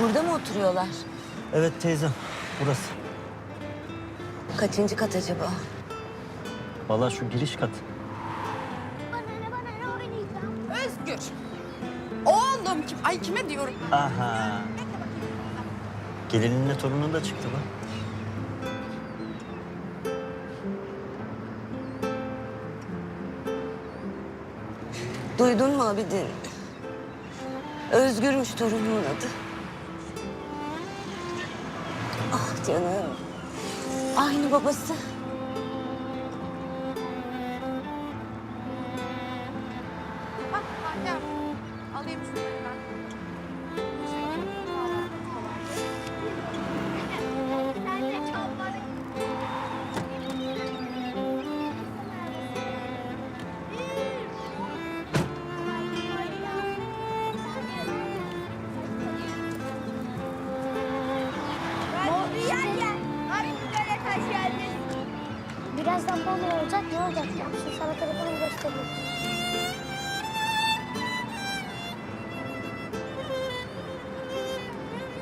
Burada mı oturuyorlar? Evet teyzem, burası. Kaçıncı kat acaba? Vallahi şu giriş kat. Özgür. Oğlum kim? Ay kime diyorum? Aha. Gelininle torunun da çıktı bak. Duydun mu Abidin? Özgürmüş torununun adı. Canım. Aynı babası. Bak annem. Alayım şunları Birazdan bana olacak ne olacak? Şu sana telefonu göstereyim.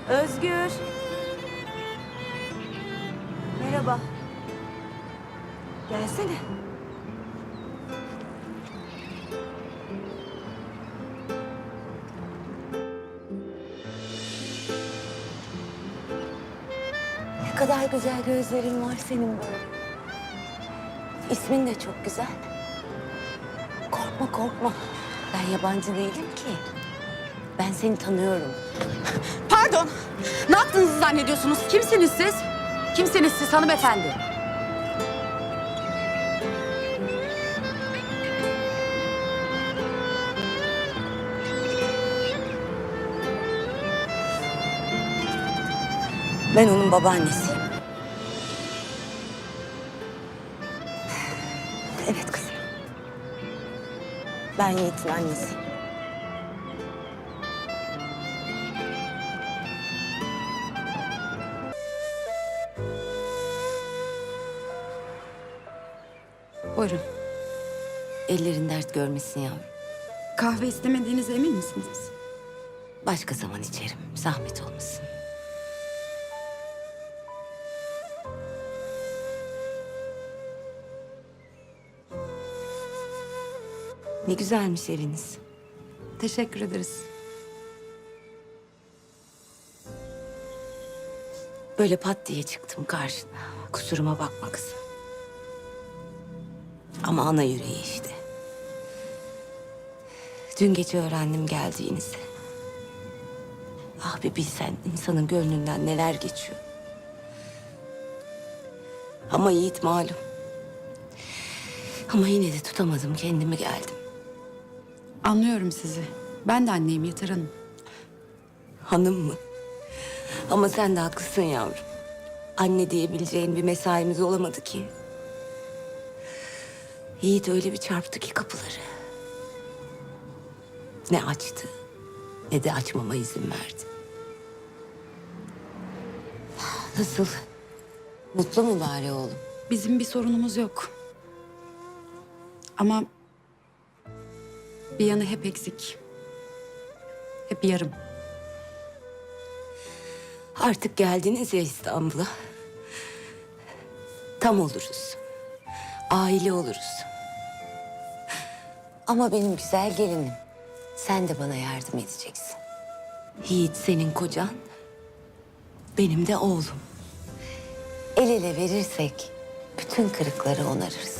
Özgür. Merhaba. Gelsene. Ne kadar güzel gözlerin var senin böyle. İsmin de çok güzel. Korkma korkma. Ben yabancı değilim ki. Ben seni tanıyorum. Pardon. Ne yaptığınızı zannediyorsunuz? Kimsiniz siz? Kimsiniz siz hanımefendi? Ben onun babaannesiyim. Evet kızım. Ben Yiğit'in annesiyim. Buyurun. Ellerin dert görmesin yavrum. Kahve istemediğinize emin misiniz? Başka zaman içerim. Zahmet olmasın. Ne güzelmiş eviniz. Teşekkür ederiz. Böyle pat diye çıktım karşına. Kusuruma bakma kızım. Ama ana yüreği işte. Dün gece öğrendim geldiğinizi. Ah bir bilsen insanın gönlünden neler geçiyor. Ama Yiğit malum. Ama yine de tutamadım kendimi geldim. Anlıyorum sizi. Ben de anneyim Yeter Hanım. Hanım mı? Ama sen de haklısın yavrum. Anne diyebileceğin bir mesaimiz olamadı ki. Yiğit öyle bir çarptı ki kapıları. Ne açtı ne de açmama izin verdi. Nasıl? Mutlu mu bari oğlum? Bizim bir sorunumuz yok. Ama bir yanı hep eksik. Hep yarım. Artık geldiniz ya İstanbul'a. Tam oluruz. Aile oluruz. Ama benim güzel gelinim. Sen de bana yardım edeceksin. Yiğit senin kocan. Benim de oğlum. El ele verirsek bütün kırıkları onarırız.